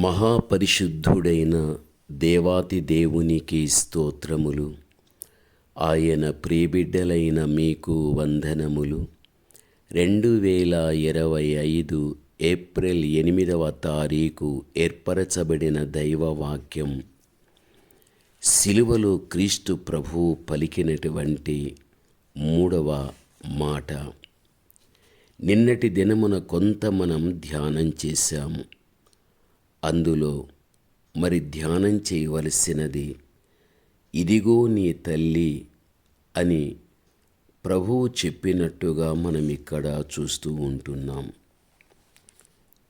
మహాపరిశుద్ధుడైన దేవాతి దేవునికి స్తోత్రములు. ఆయన ప్రియబిడ్డలైన మీకు వందనములు. రెండు వేల ఇరవై ఐదు ఏప్రిల్ ఎనిమిదవ తారీఖు ఏర్పరచబడిన దైవవాక్యం. సిలువలో క్రీస్తు ప్రభువు పలికినటువంటి మూడవ మాట. నిన్నటి దినమున కొంత మనం ధ్యానం చేశాము అందులో మరి ధ్యానం చేయవలసినది ఇదిగో నీ తల్లి అని ప్రభువు చెప్పినట్టుగా మనం ఇక్కడ చూస్తూ ఉంటున్నాం.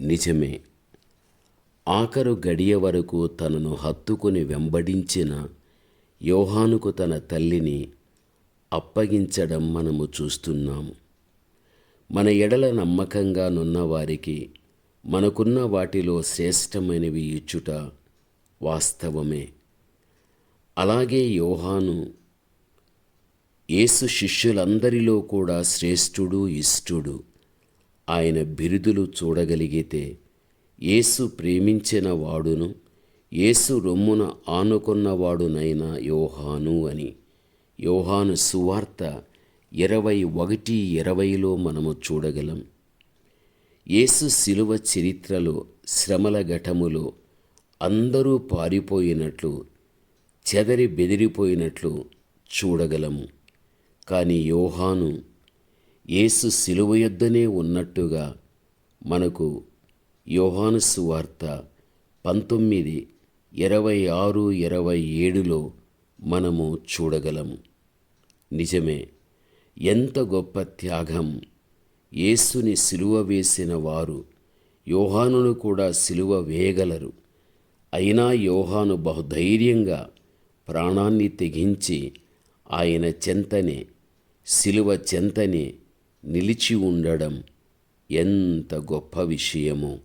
నిజమే ఆఖరు గడియ వరకు తనను హత్తుకుని వెంబడించిన యోహానుకు తన తల్లిని అప్పగించడం మనము చూస్తున్నాము మన ఎడల నమ్మకంగా నున్న వారికి మనకున్న వాటిలో శ్రేష్టమైనవి ఇచ్చుట వాస్తవమే. అలాగే యోహాను యేసు శిష్యులందరిలో కూడా శ్రేష్ఠుడు ఇష్టుడు. ఆయన బిరుదులు చూడగలిగితే యేసు ప్రేమించిన వాడును యేసు రొమ్మున ఆనుకున్నవాడునైన యోహాను అని. యోహాను సువార్త ఇరవై ఒకటి ఇరవైలో మనము చూడగలం. యేసు శిలువ చరిత్రలో శ్రమల ఘటములో అందరూ పారిపోయినట్లు చెదరి బెదిరిపోయినట్లు చూడగలము కానీ యోహాను యేసు శిలువ యొద్దనే ఉన్నట్టుగా మనకు యోహాను సువార్త పంతొమ్మిది ఇరవై ఆరు ఇరవై ఏడులో మనము చూడగలము నిజమే ఎంత గొప్ప త్యాగం! యేసుని సిలువ వేసిన వారు యోహానును కూడా సిలువ వేయగలరు. అయినా యోహాను బహుధైర్యంగా ప్రాణాన్ని తెగించి ఆయన చెంతనే సిలువ చెంతనే నిలిచి ఉండడం ఎంత గొప్ప విషయమో.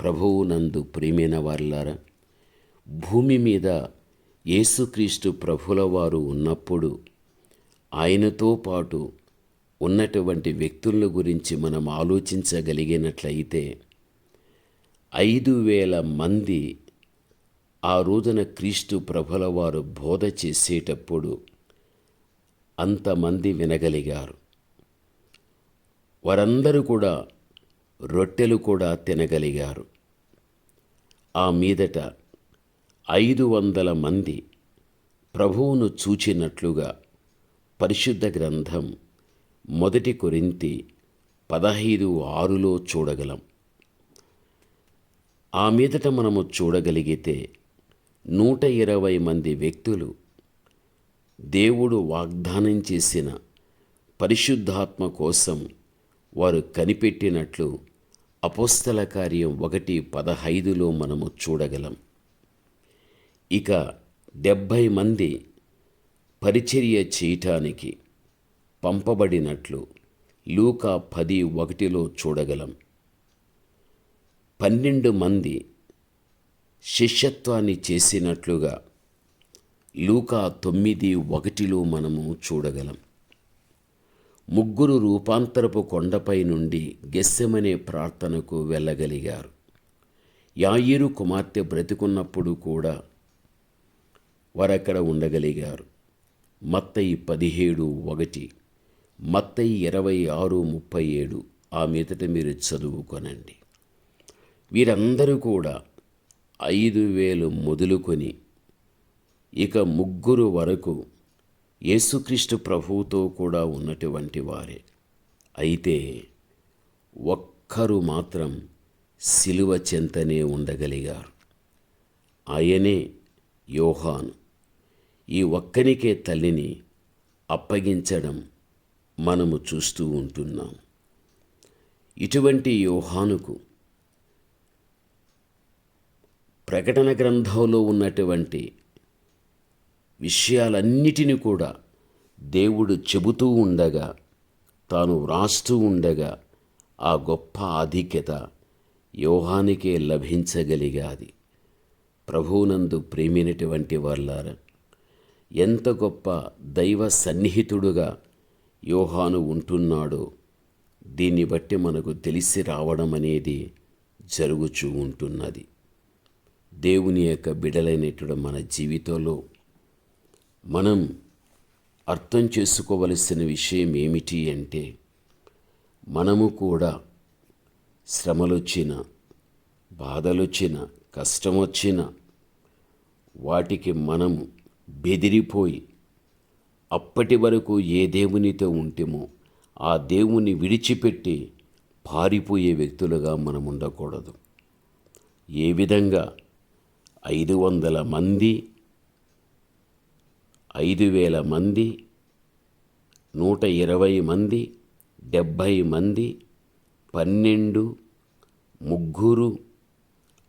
ప్రభువు నందు ప్రేమైన వారులారా భూమి మీద యేసుక్రీస్తు ప్రభులవారు ఉన్నప్పుడు ఆయనతో పాటు ఉన్నటువంటి వ్యక్తుల గురించి మనం ఆలోచించగలిగినట్లయితే ఐదు వేల మంది ఆ రోజున క్రీస్తు ప్రభుల వారు బోధ చేసేటప్పుడు అంతమంది వినగలిగారు. వారందరూ కూడా రొట్టెలు కూడా తినగలిగారు. ఆ మీదట ఐదు వందల మంది ప్రభువును చూచినట్లుగా పరిశుద్ధ గ్రంథం మొదటి కొరింతి పదహైదు ఆరులో చూడగలం. ఆ మీదట మనము చూడగలిగితే నూట ఇరవై మంది వ్యక్తులు దేవుడు వాగ్దానం చేసిన పరిశుద్ధాత్మ కోసం వారు కనిపెట్టినట్లు అపోస్తల కార్యం ఒకటి పదహైదులో మనము చూడగలం. ఇక డెబ్భై మంది పరిచర్య చేయటానికి పంపబడినట్లు లూకా పది ఒకటిలో చూడగలం. పన్నెండు మంది శిష్యత్వాన్ని చేసినట్లుగా లూకా తొమ్మిది ఒకటిలో మనము చూడగలం. ముగ్గురు రూపాంతరపు కొండపై నుండి గెస్సెమనే ప్రార్థనకు వెళ్ళగలిగారు. యాయిరు కుమార్తె బ్రతికున్నప్పుడు కూడా వారక్కడ ఉండగలిగారు. మత్తయి పదిహేడు ఒకటి. మత్తయి ఇరవై ఆరు ముప్పై ఏడు. ఆ మీదట మీరు చదువుకొనండి. వీరందరూ కూడా ఐదు వేలు మొదలుకొని ఇక ముగ్గురు వరకు యేసుక్రీస్తు ప్రభువుతో కూడా ఉన్నటువంటి వారే. అయితే ఒక్కరు మాత్రం సిలువ చెంతనే ఉండగలిగారు. ఆయనే యోహాను. ఈ ఒక్కనికే తల్లిని అప్పగించడం మనము చూస్తూ ఉంటున్నాం. ఇటువంటి యోహానుకు ప్రకటన గ్రంథంలో ఉన్నటువంటి విషయాలన్నిటిని కూడా దేవుడు చెబుతూ ఉండగా తాను వ్రాస్తూ ఉండగా ఆ గొప్ప ఆధిక్యత యోహానికే లభించగలిగాది. ప్రభువునందు ప్రేమినటువంటి వాళ్ళారా ఎంత గొప్ప దైవ సన్నిహితుడుగా యోహాను ఉంటున్నాడో. దీన్ని బట్టి మనకు తెలిసి రావడం అనేది జరుగుచూ ఉంటున్నది. దేవుని యొక్క బిడలైనటువంటి మన జీవితంలో మనం అర్థం చేసుకోవలసిన విషయం ఏమిటి అంటే మనము కూడా శ్రమలొచ్చిన బాధలొచ్చిన కష్టం వచ్చిన వాటికి మనము బెదిరిపోయి అప్పటి వరకు ఏ దేవునితో ఉంటేమో ఆ దేవుని విడిచిపెట్టి పారిపోయే వ్యక్తులుగా మనం ఉండకూడదు. ఏ విధంగా? ఐదు వందల మంది ఐదు వేల మంది నూట ఇరవై మంది డెబ్భై మంది పన్నెండు ముగ్గురు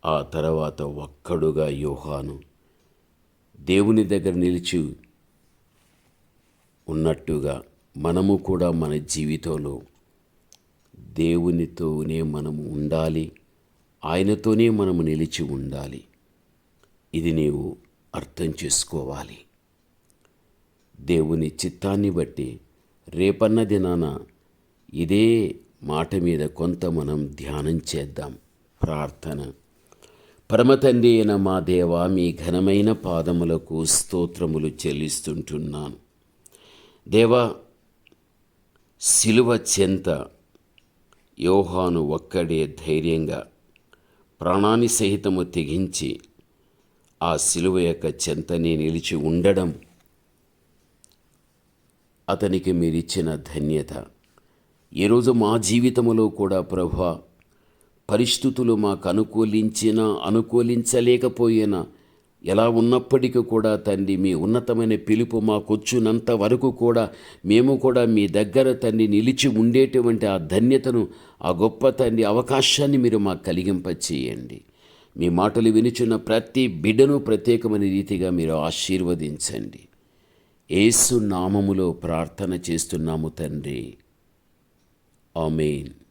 ఆ తర్వాత ఒక్కడుగా యోహాను దేవుని దగ్గర నిలిచి ఉన్నట్టుగా మనము కూడా మన జీవితంలో దేవునితోనే మనము ఉండాలి. ఆయనతోనే మనము నిలిచి ఉండాలి. ఇది నీవు అర్థం చేసుకోవాలి. దేవుని చిత్తాన్ని బట్టి రేపన్న దినాన ఇదే మాట మీద కొంత మనం ధ్యానం చేద్దాం. ప్రార్థన. పరమతండ్రి అయిన మా దేవ మీ ఘనమైన పాదములకు స్తోత్రములు చెల్లిస్తుంటున్నాను. దేవా శిలువ చెంత యోహాను ఒక్కడే ధైర్యంగా ప్రాణాన్ని సహితము తెగించి ఆ శిలువ యొక్క చెంతనే నిలిచి ఉండడం అతనికి మీరిచ్చిన ధన్యత. ఈరోజు మా జీవితంలో కూడా ప్రభా పరిస్థితులు మాకు అనుకూలించినా అనుకూలించలేకపోయినా ఎలా ఉన్నప్పటికీ కూడా తండ్రి మీ ఉన్నతమైన పిలుపు మాకొచ్చినంత వరకు కూడా మేము కూడా మీ దగ్గర తండ్రి నిలిచి ఉండేటువంటి ఆ ధన్యతను ఆ గొప్ప తండ్రి అవకాశాన్ని మీరు మాకు కలిగింపచేయండి. మీ మాటలు వినుచున్న ప్రతి బిడ్డను ప్రత్యేకమైన రీతిగా మీరు ఆశీర్వదించండి. ఏసు నామములో ప్రార్థన చేస్తున్నాము తండ్రి. ఆమెన్.